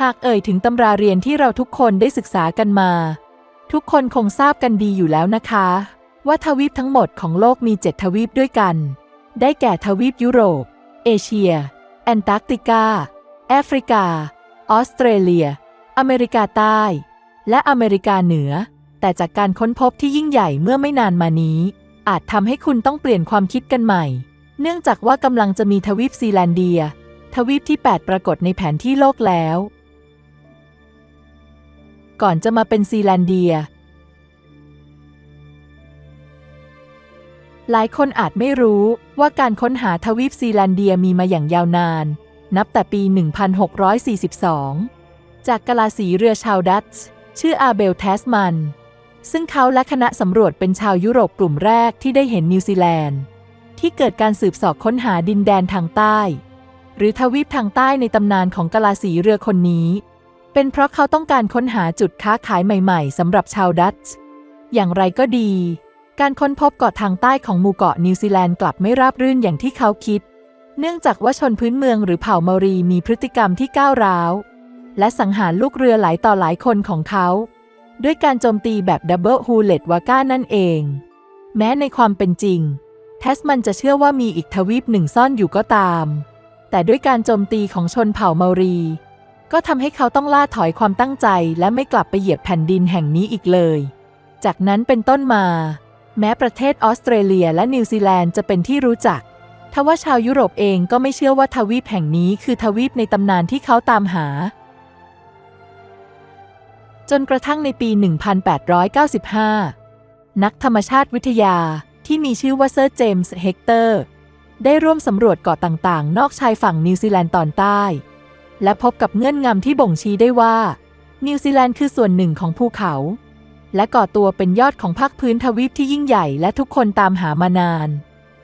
หากเอ่ยถึงตำราเรียนที่เราทุกคนได้ศึกษากันมา ทุกคนคงทราบกันดีอยู่แล้วนะคะ ว่าทวีปทั้งหมดของโลกมีเจ็ดทวีปด้วยกัน ได้แก่ทวีปยุโรป เอเชีย แอนตาร์กติกา แอฟริกา ออสเตรเลีย อเมริกาใต้ และอเมริกาเหนือ แต่จากการค้นพบที่ยิ่งใหญ่เมื่อไม่นานมานี้ อาจทำให้คุณต้องเปลี่ยนความคิดกันใหม่ เนื่องจากว่ากำลังจะมีทวีปซีแลนเดีย ทวีปที่ 8 ปรากฏในแผนที่โลกแล้ว ก่อนจะมาเป็นซีแลนเดีย หลายคนอาจไม่รู้ว่าการค้นหาทวีปซีแลนเดียมีมาอย่างยาวนาน นับแต่ปี 1642 จากกะลาสีเรือชาวดัตช์ชื่ออาเบลแทสมัน ซึ่งเขาและคณะสำรวจเป็นชาวยุโรปกลุ่มแรกที่ได้เห็นนิวซีแลนด์ ที่เกิดการสืบสอบค้นหาดินแดนทางใต้ หรือทวีปทางใต้ในตำนานของกะลาสีเรือคนนี้ เป็นเพราะเขาต้องการค้นหาจุดค้าขายใหม่ๆสำหรับชาวดัตช์ อย่างไรก็ดี การค้นพบเกาะทางใต้ของหมู่เกาะนิวซีแลนด์กลับไม่ราบรื่นอย่างที่เขาคิด เนื่องจากว่าชนพื้นเมืองหรือเผ่าเมารีมีพฤติกรรมที่ก้าวร้าว และสังหารลูกเรือหลายต่อหลายคนของเขา ด้วยการโจมตีแบบดับเบิลฮูเลตวาก้านั่นเอง แม้ในความเป็นจริงแทสมันจะเชื่อว่ามีอีกทวีปหนึ่งซ่อนอยู่ก็ตาม แต่ด้วยการโจมตีของชนเผ่าเมารี ก็ทำให้เขาต้องล่าถอยความตั้งใจและไม่กลับไปเหยียบแผ่นดินแห่งนี้อีกเลย จากนั้นเป็นต้นมา แม้ประเทศออสเตรเลียและนิวซีแลนด์จะเป็นที่รู้จักทว่าชาวยุโรปเองก็ไม่เชื่อว่าทวีปแห่งนี้คือทวีปในตำนานที่เขาตามหา จนกระทั่งในปี 1895 นักธรรมชาติวิทยาที่มีชื่อว่าเซอร์เจมส์เฮกเตอร์ ได้ร่วมสำรวจเกาะต่างๆ นอกชายฝั่งนิวซีแลนด์ตอนใต้ และพบกับเงื่อนงำที่บ่งชี้ได้ว่า นิวซีแลนด์คือส่วนหนึ่งของภูเขา และก่อตัวเป็นยอดของภาคพื้นทวีปที่ยิ่งใหญ่และทุกคนตามหามานาน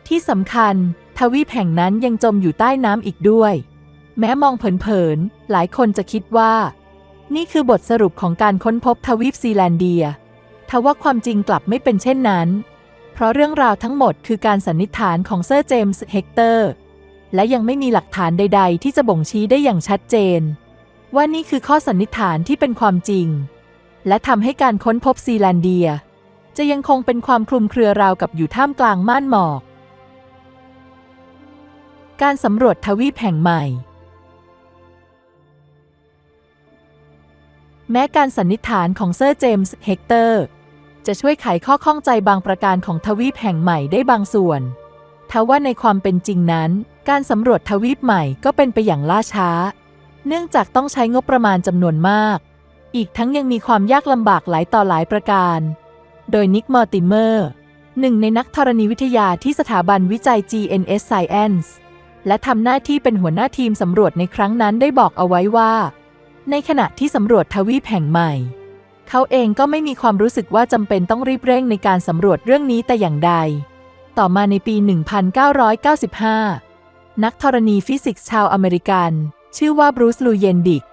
ที่สำคัญ ทวีปแห่งนั้นยังจมอยู่ใต้น้ำอีกด้วย แม้มองเผินๆหลายคนจะคิดว่า นี่คือบทสรุปของการค้นพบทวีปซีแลนเดียทว่าความจริงกลับไม่เป็นเช่นนั้น เพราะเรื่องราวทั้งหมดคือการสันนิษฐานของเซอร์เจมส์เฮกเตอร์ และยังไม่มีหลักฐานใด ๆ ที่จะบ่งชี้ได้อย่างชัดเจน ว่านี่คือข้อสันนิษฐานที่เป็นความจริง และทำให้การค้นพบซีแลนเดีย จะยังคงเป็นความคลุมเครือราวกับอยู่ท่ามกลางม่านหมอก การสำรวจทวีปแห่งใหม่ แม้การสันนิษฐานของเซอร์เจมส์เฮกเตอร์จะช่วยไขข้อข้องใจบางประการของทวีปแห่งใหม่ได้บางส่วนทว่าในความเป็นจริงนั้น การสำรวจทวีปใหม่ก็เป็นไปอย่างล่าช้า เนื่องจากต้องใช้งบประมาณจำนวนมาก อีกทั้งยังมีความยากลำบากหลายต่อหลายประการ โดยนิกมอร์ติเมอร์ หนึ่งในนักธรณีวิทยาที่สถาบันวิจัย GNS Science และทำหน้าที่เป็นหัวหน้าทีมสำรวจในครั้งนั้นได้บอกเอาไว้ว่า ในขณะที่สำรวจทวีปแห่งใหม่ เขาเองก็ไม่มีความรู้สึกว่าจำเป็นต้องรีบเร่งในการสำรวจเรื่องนี้แต่อย่างใด ต่อมาในปี 1995 นักธรณีฟิสิกส์ชาวอเมริกัน ชื่อว่าบรูซลูเยนดิก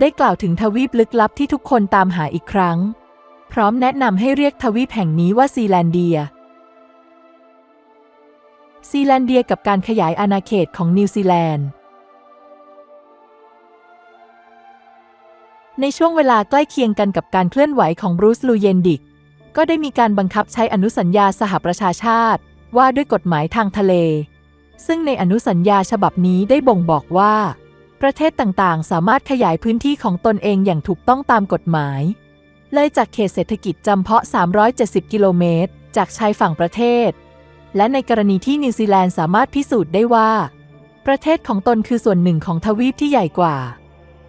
ได้กล่าวถึงทวีปลึกลับที่ทุกคนตามหาอีกครั้ง พร้อมแนะนำให้เรียกทวีปแห่งนี้ว่าซีแลนเดีย ซีแลนเดียกับการขยายอาณาเขตของนิวซีแลนด์ ในช่วงเวลาใกล้เคียงกันกับการเคลื่อนไหวของบรูซลูเยนดิก ก็ได้มีการบังคับใช้อนุสัญญาสหประชาชาติ ว่าด้วยกฎหมายทางทะเล ซึ่งในอนุสัญญาฉบับนี้ได้บ่งบอกว่า ประเทศต่างๆ สามารถขยายพื้นที่ของตนเองอย่างถูกต้องตามกฎหมาย เลยจากเขตเศรษฐกิจจำเพาะ 370 กิโลเมตร จากชายฝั่งประเทศ และในกรณีที่นิวซีแลนด์สามารถพิสูจน์ได้ว่า ประเทศของตนคือส่วนหนึ่งของทวีปที่ใหญ่กว่า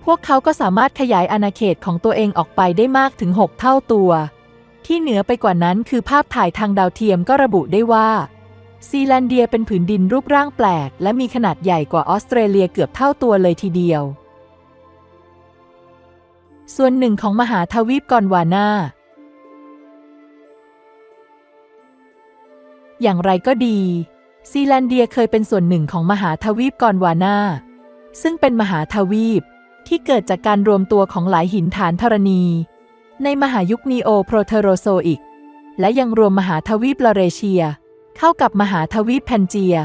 พวกเขาก็สามารถขยายอาณาเขตของตัวเองออกไปได้มากถึง 6 เท่าตัว ที่เหนือไปกว่านั้นคือภาพถ่ายทางดาวเทียมก็ระบุได้ว่า ซีแลนเดียเป็นผืนดินรูปร่างแปลก และมีขนาดใหญ่กว่าออสเตรเลียเกือบเท่าตัวเลยทีเดียว ส่วนหนึ่งของมหาทวีปกอนวานาอย่างไรก็ดี ซีแลนเดียเคยเป็นส่วนหนึ่งของมหาทวีปกอนวานาซึ่งเป็นมหาทวีปที่เกิดจากการรวมตัวของหลายหินฐานธรณี ในมหายุคนีโอโปรเทโรโซอิก และยังรวมมหาทวีปลาเรเชีย เข้ากับมหาทวีปแพนเจีย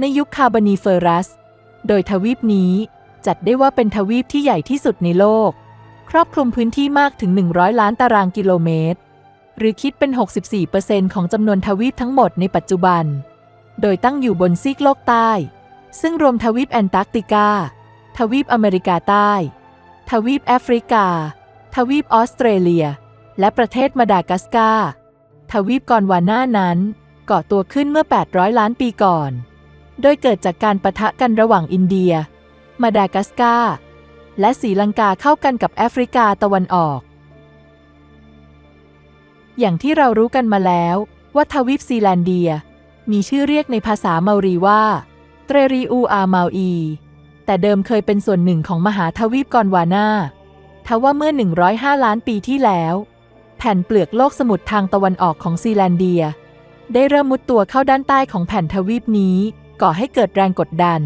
ในยุคคาร์บอนีเฟอรัส โดยทวีปนี้จัดได้ว่าเป็นทวีปที่ใหญ่ที่สุดในโลก ครอบคลุมพื้นที่มากถึง 100 ล้านตารางกิโลเมตร หรือคิดเป็น 64%ของจำนวนทวีปทั้งหมดในปัจจุบัน โดยตั้งอยู่บนซีกโลกใต้ ซึ่งรวมทวีปแอนตาร์กติกา ทวีปอเมริกาใต้ ทวีปแอฟริกา ทวีปออสเตรเลีย และประเทศมาดากัสการ์ ทวีปกอนวาน่านั้น ก่อตัวขึ้นเมื่อ 800 ล้านปีก่อน โดยเกิดจากการประทะกันระหว่างอินเดีย มาดากัสการ์และศรีลังกาเข้ากันกับแอฟริกาตะวันออก อย่างที่เรารู้กันมาแล้วว่าทวีปซีแลนเดีย มีชื่อเรียกในภาษาเมารีว่า เตรรีอูอาเมาอี แต่เดิมเคยเป็นส่วนหนึ่งของมหาทวีปกอนวานาทว่าเมื่อ 105 ล้านปีที่แล้ว แผ่นเปลือกโลกสมุทรทางตะวันออกของซีแลนเดีย ได้เริ่มมุดตัวเข้าด้านใต้ของแผ่นทวีปนี้ ก่อให้เกิดแรงกดดัน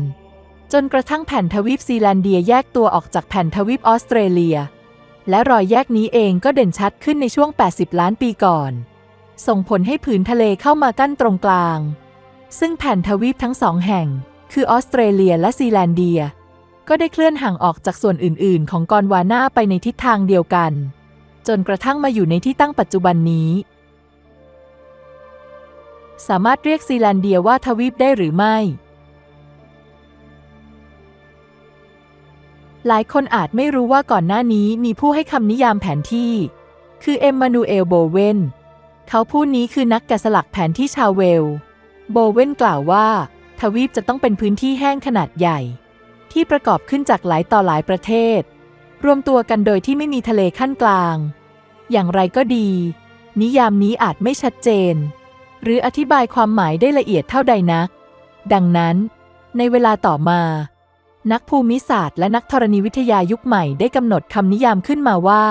จนกระทั่งแผ่นทวีปซีแลนเดียแยกตัวออกจากแผ่นทวีปออสเตรเลีย และรอยแยกนี้เองก็เด่นชัดขึ้นในช่วง 80 ล้านปีก่อน ส่งผลให้ผืนทะเลเข้ามากั้นตรงกลาง ซึ่งแผ่นทวีปทั้งสองแห่ง คือออสเตรเลียและซีแลนเดีย ก็ได้เคลื่อนห่างออกจากส่วนอื่น ๆ ของกอนวาน่าไปในทิศทางเดียวกัน จนกระทั่งมาอยู่ในที่ตั้งปัจจุบันนี้ สามารถเรียกซีแลนเดียว่าทวีปได้หรือไม่ หลายคนอาจไม่รู้ว่าก่อนหน้านี้มีผู้ให้คำนิยามแผนที่ คือเอ็มมานูเอลโบเวนเขาผู้นี้คือนักแกะสลักแผนที่ชาวเวล โบเวนกล่าวว่า ทวีปจะต้องเป็นพื้นที่แห้งขนาดใหญ่ ที่ประกอบขึ้นจากหลายต่อหลายประเทศ รวมตัวกันโดยที่ไม่มีทะเลขั้นกลาง อย่างไรก็ดี นิยามนี้อาจไม่ชัดเจน หรืออธิบายความหมายได้ละเอียดเท่าใดนัก ดังนั้น ในเวลาต่อมา นักภูมิศาสตร์ และนักธรณีวิทยายุคใหม่ได้กำหนดคำนิยามขึ้นมาว่า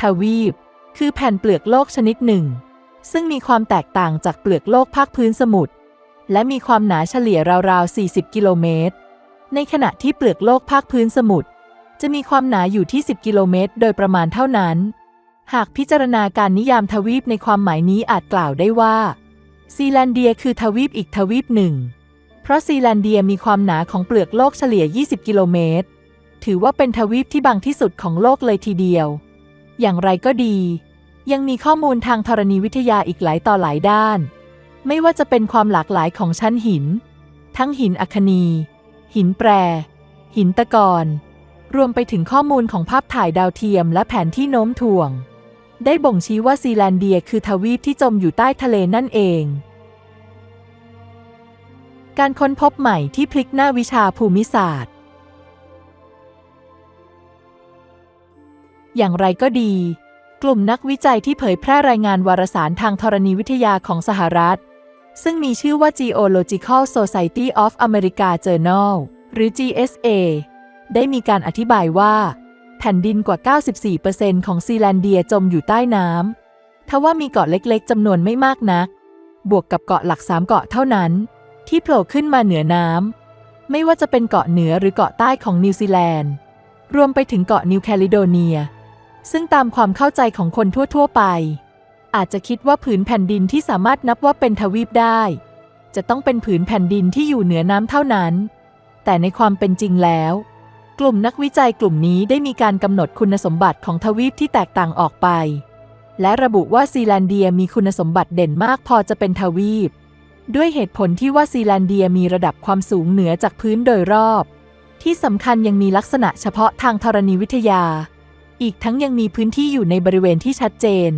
ทวีป คือแผ่นเปลือกโลกชนิดหนึ่ง ซึ่งมีความแตกต่างจากเปลือกโลกภาคพื้นสมุทรและมีความหนาเฉลี่ยราวๆ 40 กิโลเมตร ในขณะที่เปลือกโลกภาคพื้นสมุทรจะมีความหนาอยู่ที่ 10 กิโลเมตร โดยประมาณเท่านั้น หากพิจารณาการนิยามทวีปในความหมายนี้อาจกล่าวได้ว่า ซีแลนเดียคือทวีปอีกทวีปหนึ่ง เพราะซีแลนเดียมีความหนาของเปลือกโลกเฉลี่ย 20 กิโลเมตร ถือว่าเป็นทวีปที่บางที่สุดของโลกเลยทีเดียว อย่างไรก็ดี ยังมีข้อมูลทางธรณีวิทยาอีกหลายต่อหลายด้าน ไม่ว่าจะเป็นความหลากหลายของชั้นหิน ทั้งหินอัคนี หินแปร หินตะกอน รวมไปถึงข้อมูลของภาพถ่ายดาวเทียมและแผนที่โน้มถ่วง ได้บ่งชี้ว่าซีแลนเดียคือทวีปที่จมอยู่ใต้ทะเลนั่นเอง การค้นพบใหม่ที่พลิกหน้าวิชาภูมิศาสตร์ อย่างไรก็ดี กลุ่มนักวิจัยที่เผยแพร่รายงานวารสารทางธรณีวิทยาของสหรัฐ ซึ่งมีชื่อว่า Geological Society of America Journal หรือ GSA ได้มีการอธิบายว่า แผ่นดินกว่า 94%ของซีแลนเดียจมอยู่ใต้น้ำทว่ามีเกาะเล็กๆจำนวนไม่มากนัก บวกกับเกาะหลักสามเกาะเท่านั้น ที่โผล่ขึ้นมาเหนือน้ำ ไม่ว่าจะเป็นเกาะเหนือหรือเกาะใต้ของนิวซีแลนด์ รวมไปถึงเกาะนิวแคลิโดเนีย ซึ่งตามความเข้าใจของคนทั่ว ๆ ไป อาจจะคิดว่าผืนแผ่นดินที่สามารถนับว่าเป็นทวีปได้ จะต้องเป็นผืนแผ่นดินที่อยู่เหนือน้ำเท่านั้น แต่ในความเป็นจริงแล้ว กลุ่มนักวิจัยกลุ่มนี้ได้มีการกำหนดคุณสมบัติของทวีปที่แตกต่างออกไป และระบุว่าซีแลนเดียมีคุณสมบัติเด่นมากพอจะเป็นทวีป ด้วยเหตุผลที่ว่าซีแลนเดียมีระดับความสูงเหนือจากพื้นโดยรอบ ที่สำคัญยังมีลักษณะเฉพาะทางธรณีวิทยา อีกทั้งยังมีพื้นที่อยู่ในบริเวณที่ชัดเจน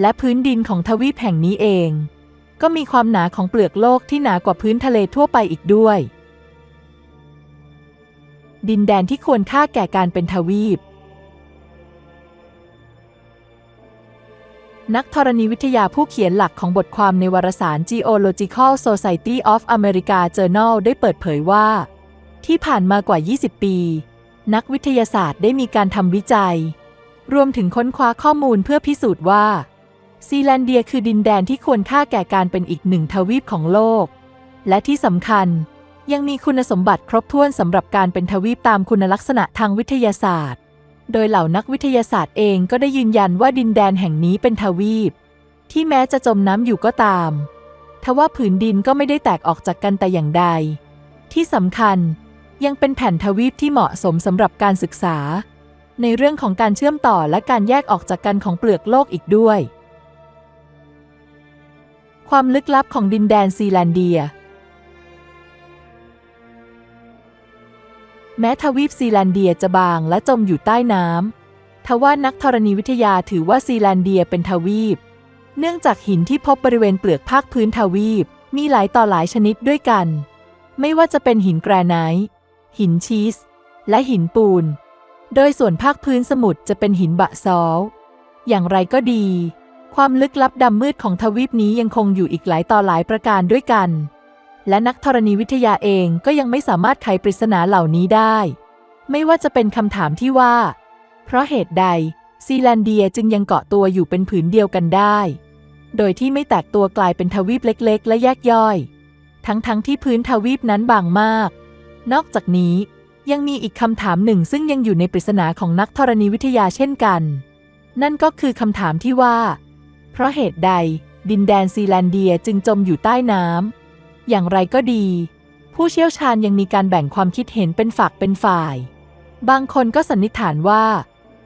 และพื้นดินของทวีปแห่งนี้เอง ก็มีความหนาของเปลือกโลกที่หนากว่าพื้นทะเลทั่วไปอีกด้วย ดินแดนที่ควรค่าแก่การเป็นทวีป นักธรณีวิทยาผู้เขียนหลักของบทความในวารสาร Geological Society of America Journal ได้เปิดเผยว่า ที่ผ่านมากว่า 20 ปี นักวิทยาศาสตร์ได้มีการทำวิจัย รวมถึงค้นคว้าข้อมูลเพื่อพิสูจน์ว่าซีแลนเดียคือดินแดนที่ควรค่าแก่การเป็นอีกหนึ่งทวีปของโลก และที่สำคัญ ยังมีคุณสมบัติครบถ้วนสำหรับการเป็นทวีปตามคุณลักษณะทางวิทยาศาสตร์ โดยเหล่านักวิทยาศาสตร์เองก็ได้ยืนยันว่าดินแดนแห่งนี้เป็นทวีป ที่แม้จะจมน้ำอยู่ก็ตาม ทว่าผืนดินก็ไม่ได้แตกออกจากกันแต่อย่างใด ที่สำคัญยังเป็นแผ่นทวีปที่เหมาะสมสำหรับการศึกษา ในเรื่องของการเชื่อมต่อและการแยกออกจากกันของเปลือกโลกอีกด้วย ความลึกลับของดินแดนซีแลนเดีย แม้ทวีปซีแลนเดียจะบางและจมอยู่ใต้น้ำทว่านักธรณีวิทยาถือว่าซีแลนเดียเป็นทวีป เนื่องจากหินที่พบบริเวณเปลือกภาคพื้นทวีป มีหลายต่อหลายชนิดด้วยกัน ไม่ว่าจะเป็นหินแกรไนท์หินชีส และหินปูน โดยส่วนภาคพื้นสมุทรจะเป็นหินบะซอลอย่างไรก็ดี ความลึกลับดำมืดของทวีปนี้ยังคงอยู่อีกหลายต่อหลายประการด้วยกัน และนักธรณีวิทยาเองก็ยังไม่สามารถไขปริศนาเหล่านี้ได้ ไม่ว่าจะเป็นคำถามที่ว่า เพราะเหตุใดซีแลนเดียจึงยังเกาะตัวอยู่เป็นผืนเดียวกันได้ โดยที่ไม่แตกตัวกลายเป็นทวีปเล็กๆ และแยกย่อย ทั้งๆทที่พื้นทวีปนั้นบางมาก นอกจากนี้ยังมีอีกคำถามหนึ่งซึ่งยังอยู่ในปริศนาของนักธรณีวิทยาเช่นกัน นั่นก็คือคำถามที่ว่า เพราะเหตุใดดินแดนซีแลนเดียจึงจมอยู่ใต้น้ำ อย่างไรก็ดี ผู้เชี่ยวชาญยังมีการแบ่งความคิดเห็นเป็นฝักเป็นฝ่าย บางคนก็สันนิษฐานว่า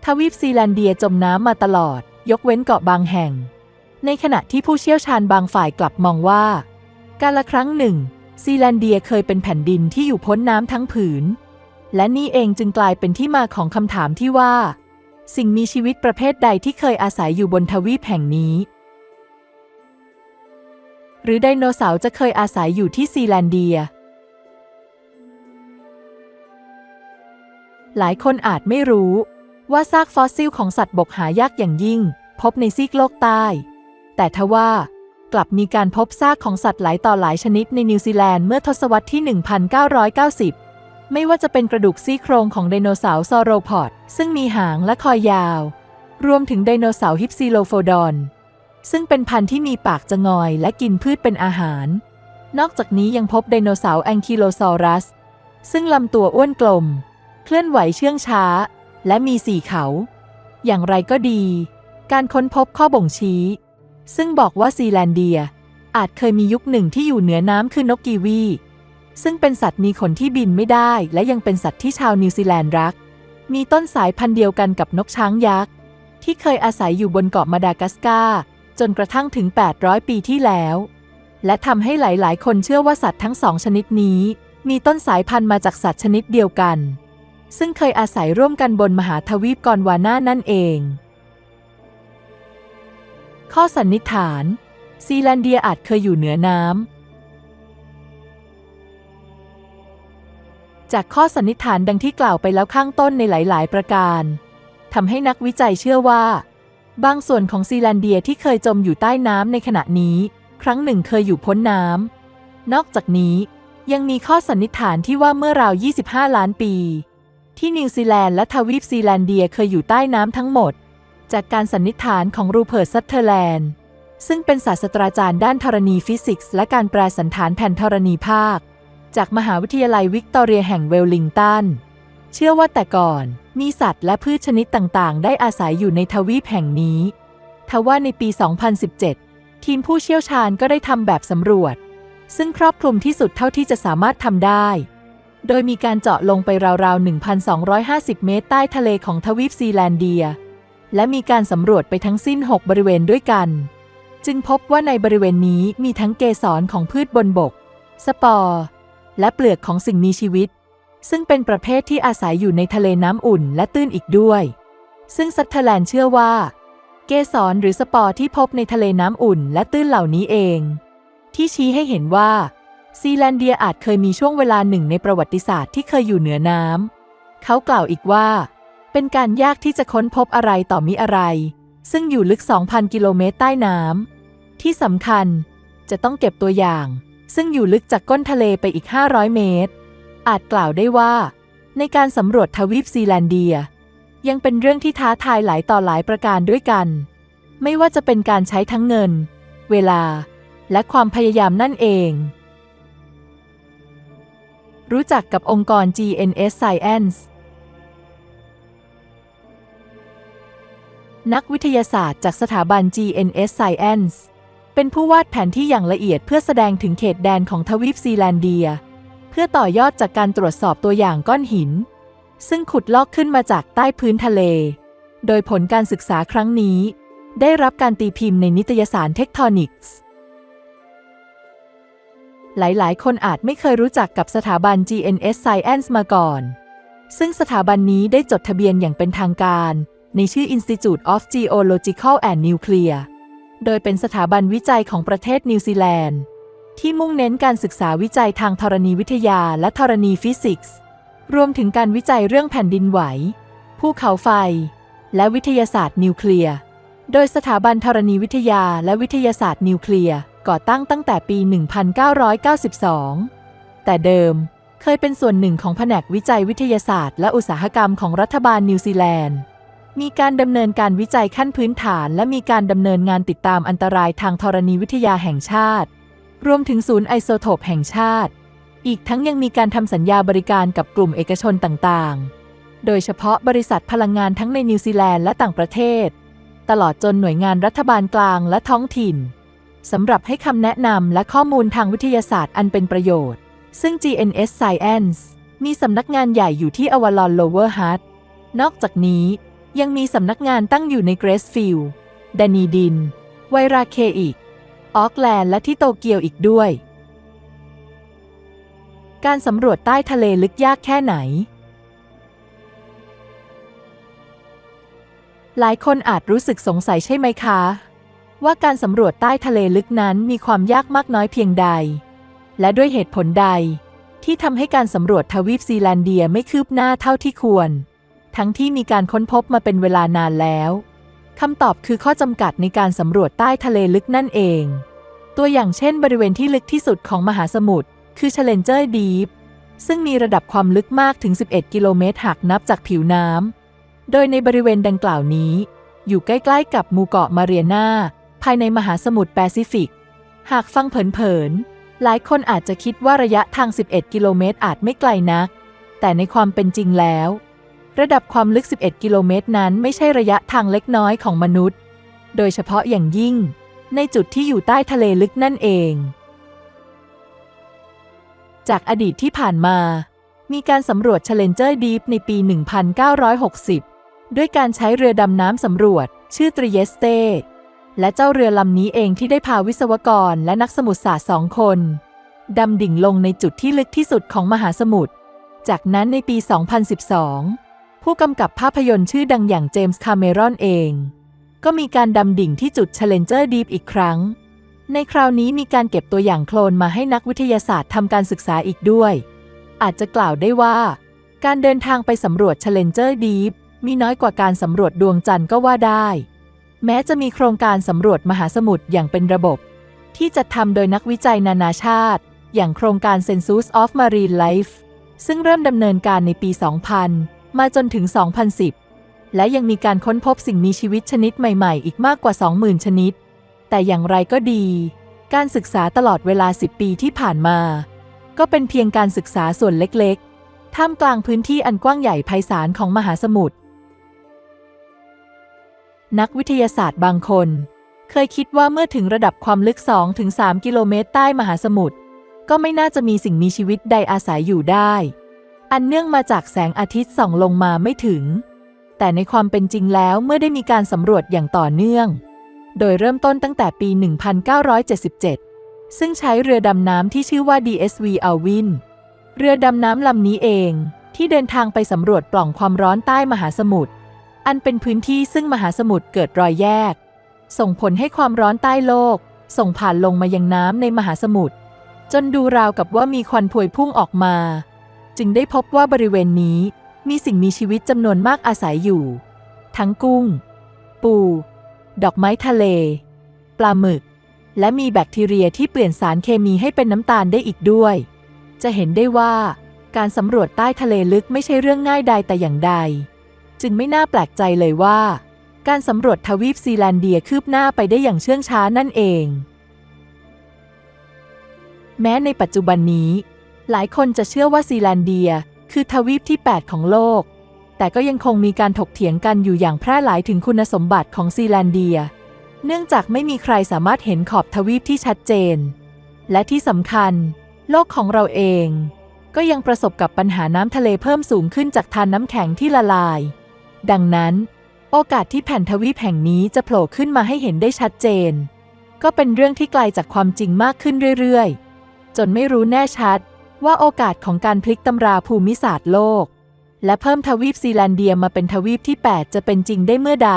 ทวีปซีแลนเดียจมน้ำมาตลอด ยกเว้นเกาะบางแห่ง ในขณะที่ผู้เชี่ยวชาญบางฝ่ายกลับมองว่า กาลครั้งหนึ่ง ซีแลนเดียเคยเป็นแผ่นดินที่อยู่พ้นน้ำทั้งผืน และนี่เองจึงกลายเป็นที่มาของคำถามที่ว่า สิ่งมีชีวิตประเภทใดที่เคยอาศัยอยู่บนทวีปแห่งนี้ หรือไดโนเสาร์จะเคยอาศัยอยู่ที่ซีแลนเดีย หลายคนอาจไม่รู้ ว่าซากฟอสซิลของสัตว์บกหายากอย่างยิ่ง พบในซีกโลกใต้ แต่ทว่ากลับมีการพบซากของสัตว์หลายต่อหลายชนิดในนิวซีแลนด์เมื่อทศวรรษที่ 1990 ไม่ว่าจะเป็นกระดูกซี่โครงของไดโนเสาร์ซอโรพอดซึ่งมีหางและคอยาว รวมถึงไดโนเสาร์ฮิปซีโลโฟดอน ซึ่งเป็นพันธุ์ที่มีปากจะงอยและกินพืชเป็นอาหาร นอกจากนี้ยังพบไดโนเสาร์แองคิโลซอรัส ซึ่งลำตัวอ้วนกลม เคลื่อนไหวเชื่องช้า และมีสี่เขา อย่างไรก็ดี การค้นพบข้อบ่งชี้ ซึ่งบอกว่าซีแลนเดีย อาจเคยมียุคหนึ่งที่อยู่เหนือน้ำคือนกกีวี ซึ่งเป็นสัตว์มีขนที่บินไม่ได้ และยังเป็นสัตว์ที่ชาวนิวซีแลนด์รัก มีต้นสายพันธุ์เดียวกันกับนกช้างยักษ์ที่เคยอาศัยอยู่บนเกาะมาดากัสการ์ จนกระทั่งถึง 800 ปีที่แล้ว และทำให้หลาย ๆ คนเชื่อว่าสัตว์ทั้งสองชนิดนี้ มีต้นสายพันธุ์มาจากสัตว์ชนิดเดียวกัน ซึ่งเคยอาศัยร่วมกันบนมหาทวีปกอนวาน่านั่นเอง ข้อสันนิษฐาน ซีแลนเดียอาจเคยอยู่เหนือน้ำจากข้อสันนิษฐานดังที่กล่าวไปแล้วข้างต้นในหลาย ๆ ประการ ทำให้นักวิจัยเชื่อว่า บางส่วนของซีแลนเดียที่เคยจมอยู่ใต้น้ำในขณะนี้ ครั้งหนึ่งเคยอยู่พ้นน้ำ นอกจากนี้ยังมีข้อสันนิษฐานที่ว่าเมื่อราว 25 ล้านปี ที่นิวซีแลนด์และทวีปซีแลนเดียเคยอยู่ใต้น้ำทั้งหมด จากการสันนิษฐานของรูเพิร์ตซัตเทอร์แลนด์ซึ่งเป็นศาสตราจารย์ด้านธรณีฟิสิกส์ และการแปลสันฐานแผ่นธรณีภาค จากมหาวิทยาลัยวิกตอเรียแห่งเวลลิงตัน เชื่อว่าแต่ก่อน มีสัตว์และพืชชนิดต่างๆ ได้อาศัยอยู่ในทวีปแห่งนี้ ทว่าในปี 2017 ทีมผู้เชี่ยวชาญก็ได้ทำแบบสำรวจ ซึ่งครอบคลุมที่สุดเท่าที่จะสามารถทำได้ โดยมีการเจาะลงไปราวๆ 1,250 เมตรใต้ทะเลของทวีปซีแลนเดีย และมีการสำรวจไปทั้งสิ้น 6 บริเวณด้วยกัน จึงพบว่าในบริเวณนี้มีทั้งเกสรของพืชบนบก สปอร์ และเปลือกของสิ่งมีชีวิต ซึ่งเป็นประเภทที่อาศัยอยู่ในทะเลน้ำอุ่นและตื้นอีกด้วย ซึ่งซัตเทแลนเชื่อว่า เกสรหรือสปอร์ที่พบในทะเลน้ำอุ่นและตื้นเหล่านี้เอง ที่ชี้ให้เห็นว่า ซีแลนเดียอาจเคยมีช่วงเวลาหนึ่งในประวัติศาสตร์ที่เคยอยู่เหนือน้ำเขากล่าวอีกว่า เป็นการยากที่จะค้นพบอะไรต่อมิอะไร ซึ่งอยู่ลึก 2,000 กิโลเมตรใต้น้ำที่สำคัญจะต้องเก็บตัวอย่าง ซึ่งอยู่ลึกจากก้นทะเลไปอีก 500 เมตร อาจกล่าวได้ว่า ในการสำรวจทวีปซีแลนเดีย ยังเป็นเรื่องที่ท้าทายหลายต่อหลายประการด้วยกัน ไม่ว่าจะเป็นการใช้ทั้งเงิน เวลา และความพยายามนั่นเอง รู้จักกับองค์กร GNS Science นักวิทยาศาสตร์จากสถาบัน GNS Science เป็นผู้วาดแผนที่อย่างละเอียดเพื่อแสดงถึงเขตแดนของทวีปซีแลนเดีย พื่อพื่อต่อยอดจากการตรวจสอบตัวอย่างก้อนหิน ซึ่งขุดลอกขึ้นมาจากใต้พื้นทะเล โดยผลการศึกษาครั้งนี้ ได้รับการตีพิมพ์ในนิตยสารเทคทอนิกส์หลาย ๆ คนอาจไม่เคยรู้จักกับสถาบัน GNS Science มาก่อน ซึ่งสถาบันนี้ได้จดทะเบียนอย่างเป็นทางการ ในชื่อ Institute of Geological and Nuclear โดยเป็นสถาบันวิจัยของประเทศนิวซีแลนด์ ที่มุ่งเน้นการศึกษาวิจัยทางธรณีวิทยาและธรณีฟิสิกส์ รวมถึงการวิจัยเรื่องแผ่นดินไหว ภูเขาไฟ และวิทยาศาสตร์นิวเคลียร์ โดยสถาบันธรณีวิทยาและวิทยาศาสตร์นิวเคลียร์ ก่อตั้งตั้งแต่ปี 1992 แต่เดิมเคยเป็นส่วนหนึ่งของแผนกวิจัยวิทยาศาสตร์ และอุตสาหกรรมของรัฐบาลนิวซีแลนด์ มีการดำเนินการวิจัยขั้นพื้นฐาน และมีการดำเนินงานติดตามอันตรายทางธรณีวิทยาแห่งชาติ รวมถึงศูนย์ไอโซโทปแห่งชาติ อีกทั้งยังมีการทำสัญญาบริการกับกลุ่มเอกชนต่างๆ โดยเฉพาะบริษัทพลังงานทั้งในนิวซีแลนด์และต่างประเทศ ตลอดจนหน่วยงานรัฐบาลกลางและท้องถิ่นสำหรับให้คำแนะนำและข้อมูลทางวิทยาศาสตร์อันเป็นประโยชน์ ซึ่ง GNS Science มีสำนักงานใหญ่อยู่ที่อวารอนโลเวอร์ฮัตนอกจากนี้ยังมีสำนักงานตั้งอยู่ในเกรสฟิลด์ดานีดิน ไวราเคอีก ออกแลนด์และที่โตเกียวอีกด้วย การสำรวจใต้ทะเลลึกยากแค่ไหน หลายคนอาจรู้สึกสงสัยใช่ไหมคะ ว่าการสำรวจใต้ทะเลลึกนั้นมีความยากมากน้อยเพียงใด และด้วยเหตุผลใดที่ทำให้การสำรวจทวีปซีแลนเดียไม่คืบหน้าเท่าที่ควร ทั้งที่มีการค้นพบมาเป็นเวลานานแล้ว คำตอบคือข้อจำกัดในการสำรวจใต้ทะเลลึกนั่นเอง ตัวอย่างเช่นบริเวณที่ลึกที่สุดของมหาสมุทรคือ Challenger Deep ซึ่งมีระดับความลึกมากถึง 11 กิโลเมตรหากนับจากผิวน้ำ โดยในบริเวณดังกล่าวนี้ อยู่ใกล้ๆกับหมู่เกาะมาเรียนาภายในมหาสมุทรแปซิฟิก หากฟังเผินๆ หลายคนอาจจะคิดว่าระยะทาง 11 กิโลเมตรอาจไม่ไกลนัก แต่ในความเป็นจริงแล้ว ระดับความลึก 11 กิโลเมตรนั้นไม่ใช่ระยะทางเล็กน้อยของมนุษย์ โดยเฉพาะอย่างยิ่ง ในจุดที่อยู่ใต้ทะเลลึกนั่นเอง จากอดีตที่ผ่านมา มีการสำรวจ Challenger Deep ในปี 1960 ด้วยการใช้เรือดำน้ำสำรวจ ชื่อตริเยสเตและเจ้าเรือลำนี้เองที่ได้พาวิศวกรและนักสมุทรศาสตร์สองคน ดำดิ่งลงในจุดที่ลึกที่สุดของมหาสมุทร จากนั้นในปี 2012 ผู้กำกับภาพยนตร์ชื่อดังอย่างเจมส์คาเมรอนเอง ก็มีการดำดิ่งที่จุด Challenger Deep อีกครั้ง ในคราวนี้มีการเก็บตัวอย่างโคลนมาให้นักวิทยาศาสตร์ทำการศึกษาอีกด้วย อาจจะกล่าวได้ว่า การเดินทางไปสำรวจ Challenger Deep มีน้อยกว่าการสำรวจดวงจันทร์ก็ว่าได้ แม้จะมีโครงการสำรวจมหาสมุทรอย่างเป็นระบบ ที่จัดทำโดยนักวิจัยนานาชาติ อย่างโครงการ Census of Marine Life ซึ่งเริ่มดำเนินการในปี 2000 มาจนถึง 2010 และยังมีการค้นพบสิ่งมีชีวิตชนิดใหม่ๆ อีกมากกว่า 20,000 ชนิด แต่อย่างไรก็ดี การศึกษาตลอดเวลา 10 ปีที่ผ่านมา ก็เป็นเพียงการศึกษาส่วนเล็กๆ ท่ามกลางพื้นที่อันกว้างใหญ่ไพศาลของมหาสมุทร นักวิทยาศาสตร์บางคน เคยคิดว่าเมื่อถึงระดับความลึก 2-3 กิโลเมตรใต้มหาสมุทร ก็ไม่น่าจะมีสิ่งมีชีวิตใดอาศัยอยู่ได้ อันเนื่องมาจากแสงอาทิตย์ส่องลงมาไม่ถึง แต่ในความเป็นจริงแล้วเมื่อได้มีการสำรวจอย่างต่อเนื่อง โดยเริ่มต้นตั้งแต่ปี 1977 ซึ่งใช้เรือดำน้ำที่ชื่อว่า DSV Alwyn เรือดำน้ำลำนี้เองที่เดินทางไปสำรวจปล่องความร้อนใต้มหาสมุทร อันเป็นพื้นที่ซึ่งมหาสมุทรเกิดรอยแยก ส่งผลให้ความร้อนใต้โลก ส่งผ่านลงมายังน้ำในมหาสมุทร จนดูราวกับว่ามีควันพวยพุ่งออกมา จึงได้พบว่าบริเวณนี้ มีสิ่งมีชีวิตจำนวนมากอาศัยอยู่ ทั้งกุ้ง ปู ดอกไม้ทะเล ปลาหมึก และมีแบคทีเรียที่เปลี่ยนสารเคมีให้เป็นน้ำตาลได้อีกด้วย จะเห็นได้ว่า การสำรวจใต้ทะเลลึกไม่ใช่เรื่องง่ายใดแต่อย่างใด จึงไม่น่าแปลกใจเลยว่า การสำรวจทวีปซีแลนเดียคืบหน้าไปได้อย่างเชื่องช้านั่นเอง แม้ในปัจจุบันนี้ หลายคนจะเชื่อว่าซีแลนเดีย คือทวีปที่ 8 ของโลก แต่ก็ยังคงมีการถกเถียงกันอยู่อย่างแพร่หลายถึงคุณสมบัติของซีแลนเดีย เนื่องจากไม่มีใครสามารถเห็นขอบทวีปที่ชัดเจน และที่สำคัญ โลกของเราเอง ก็ยังประสบกับปัญหาน้ำทะเลเพิ่มสูงขึ้นจากทานน้ำแข็งที่ละลาย ดังนั้น โอกาสที่แผ่นทวีปแห่งนี้จะโผล่ขึ้นมาให้เห็นได้ชัดเจน ก็เป็นเรื่องที่ไกลจากความจริงมากขึ้นเรื่อยๆ จนไม่รู้แน่ชัด ว่าโอกาสของการพลิกตำราภูมิศาสตร์โลก และเพิ่มทวีปซีแลนเดียมาเป็นทวีปที่ 8 จะเป็นจริงได้เมื่อใด